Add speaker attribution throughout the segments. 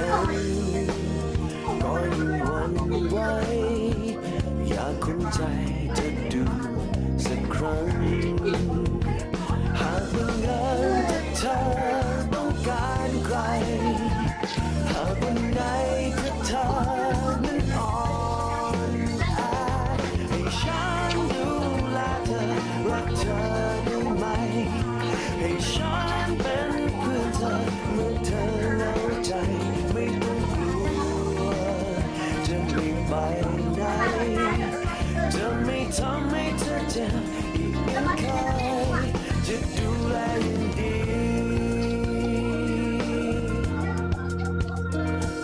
Speaker 1: กล้นก็ยิ่งหวันไหวอยากคุ้นใจจะดูสักครั้ง หากบังเอิญถ้นเธอต้องการใครหากวันไห จะไม่ไปไหนจะไม่ทำให้เธอเจ็บอีกเหมือนเคยจะดูแลอย่างดี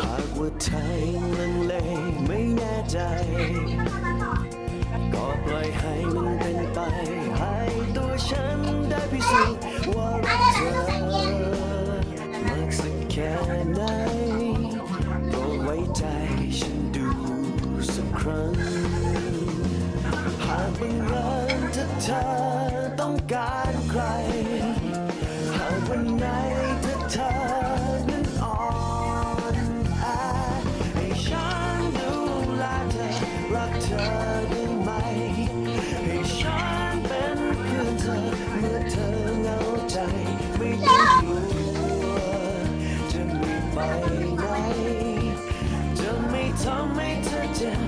Speaker 1: หากว่าเธอยังลังเลไม่แน่ใจ ก็ปล่อยให้มันเป็นไป ให้ตัวฉันได้พิสูจน์ากบังเอิญถ้าเธอต้องการใคร หากวันไหนถ้าเธอนั้นอ่อนแอให้ฉันดูแลเธอรักเธอได้ไหม ให้ฉันเป็นเพื่อนเธอเมื่อเธอเหงาใจไม่ต้องกลัวจะไม่ไปไหนจะไม่ทำให้เธอเจ็บ